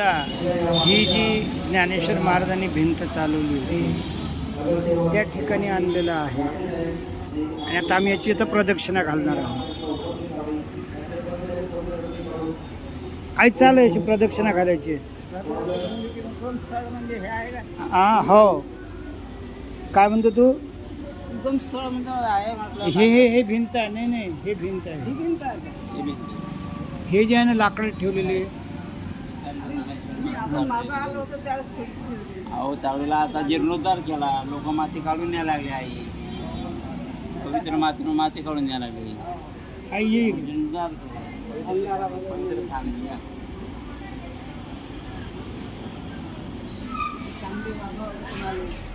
सुद्धा ही जी ज्ञानेश्वर महाराजांनी भिंत चालवली होती त्या ठिकाणी आणलेलं आहे. आणि आता आम्ही याची इथं प्रदक्षिणा घालणार आहोत. आई चालू याची प्रदक्षिणा घालायची. हे हा. काय म्हणतो तू? हे हे हे भिंत आहे. नाही नाही हे भिंत आहे. ही? हे जे आहे ना लाकडं ठेवलेले. अहो त्यावेळेला आता जीर्णोद्धार केला लोक माती काढून न्यायला लागले आई. पवित्र मातीनं माती काढून न्यायला लागली. आई. जीर्णोद्धार केला. अंगारामध्ये पवित्र स्थान.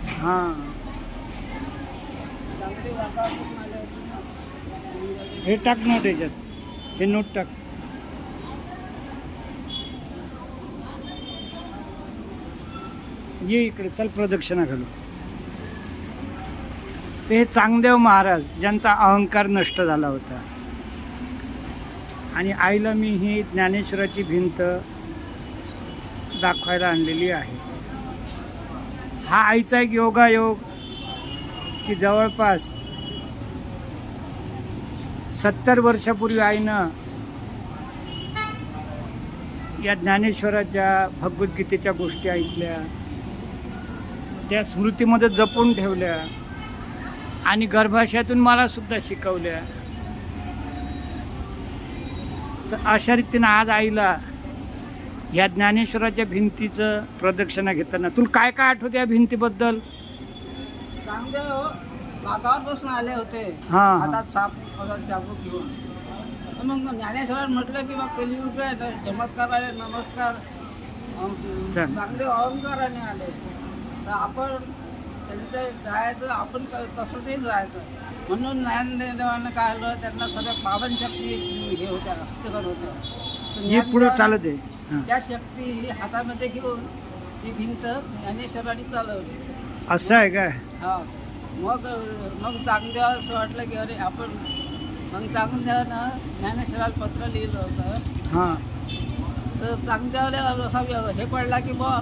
हा. ना. हे टाक नोट याच्यात हे नोट टाक. ये इकडे चल प्रदक्षिणा घालू ते हे चांगदेव महाराज ज्यांचा अहंकार नष्ट झाला होता. आणि आईला मी ही ज्ञानेश्वराची भिंत दाखवायला आणलेली आहे. हा आईचा एक योगायोग की जवळपास सत्तर वर्षापूर्वी आईनं या ज्ञानेश्वराच्या भगवद्गीतेच्या गोष्टी ऐकल्या. त्या स्मृतीमध्ये जपून ठेवल्या आणि गर्भाशयातून मला सुद्धा शिकवल्या. तर अशा रीतीनं आज आईला या ज्ञानेश्वराच्या भिंतीचं प्रदक्षिणा घेताना तुला काय काय आठवतं या भिंतीबद्दल? चांगले हो. बसून आले होते. हा. हातात साप वगैरे चाबूक घेऊन. तर मग ज्ञानेश्वरांनी म्हटलं की बा कलियुग आहे तर चमत्कार आहे नमस्कार. अं, चल. चांगले अहंकाराने आले. तर आपण त्यांचं जायचं आपण क- तसं नाही जायचं. म्हणून ज्ञानदेवानं काय आलं त्यांना सगळ्या पावन शक्ती हे होत्या हस्तगत होत्या. पुढे चालत आहे. त्या शक्ती ही हातामध्ये घेऊन ती भिंत ज्ञानेश्वरांनी चालवली. असं आहे काय? हा. मग मग चांगदेवा असं वाटलं की अरे आपण मग चांगदेवानं ज्ञानेश्वराला पत्र लिहिलं होतं. हां. तर चांगदेवाला असा हे पडला की बा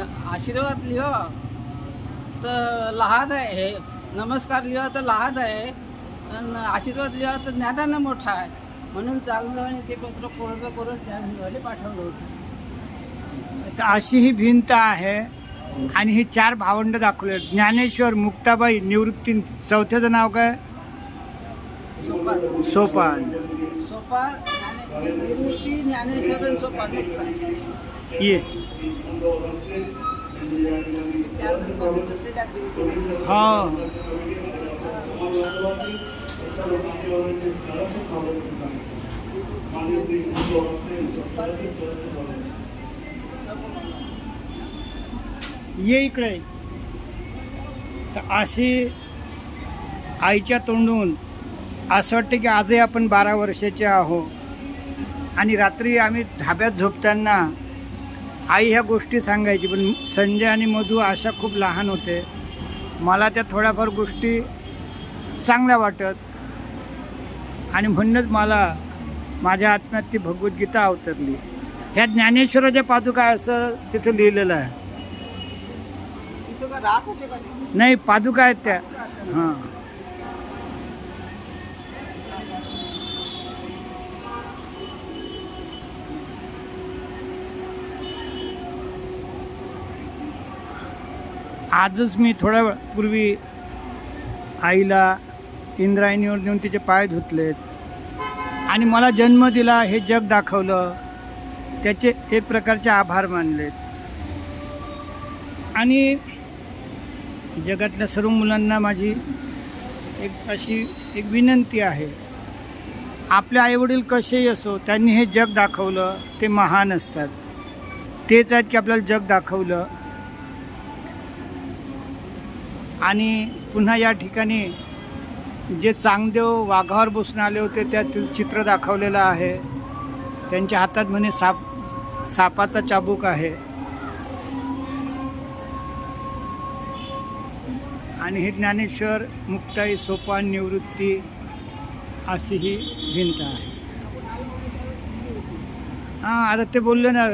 आशीर्वाद लिह. तर लहान आहे हे. नमस्कार लिहा तर लहान आहे. आणि आशीर्वाद लिहा तर ज्ञानानं मोठा आहे. म्हणून चांगदेवाने ते पत्र कोरचं कोरत ज्ञानदेवाला पाठवलं होतं. अशी ही भिंत आहे आणि ही चार भावंड दाखवले. ज्ञानेश्वर मुक्ताबाई निवृत्ती चौथ्याचं नाव काय? सोपा सोपान. सोपा ज्ञाने निवृत्ती ज्ञानेश्वर आणि सोपा मुक्ता ये. हा. ये इकडे. तर अशी आईच्या तोंडून असं वाटतं की आजही आपण बारा वर्षाचे आहो आणि रात्री आम्ही धाब्यात झोपताना आई ह्या गोष्टी सांगायची पण संजय आणि मधू अशा खूप लहान होते. मला त्या थोड्याफार गोष्टी चांगल्या वाटत. आणि म्हणूनच मला माझ्या आत्म्यात ती भगवद्गीता अवतरली. ह्या ज्ञानेश्वराच्या पादुका असं तिथं लिहिलेलं आहे? नाही पादुका आहेत त्या. हां. आजच मी थोड्या पूर्वी आईला इंद्रायणीवर नेऊन तिचे पाय धुतलेत आणि मला जन्म दिला हे जग दाखवलं. त्याचे एक प्रकारचे आभार मानलेत आणि जगातल्या सर्व मुलांना माझी एक अशी एक विनंती आहे. आपले आईवडील कसेही असो त्यांनी हे जग दाखवलं ते महान असतात. तेच आहेत की आपल्याला जग दाखवलं. आणि पुन्हा या ठिकाणी जे चांगदेव वाघावर बसून आले होते त्यातील चित्र दाखवलेलं आहे. त्यांच्या हातात म्हणे साप सापाचा चाबूक आहे. आणि हे ज्ञानेश्वर मुक्ताई सोपान निवृत्ती अशी ही भिंत आहे. हां आता ते बोलले ना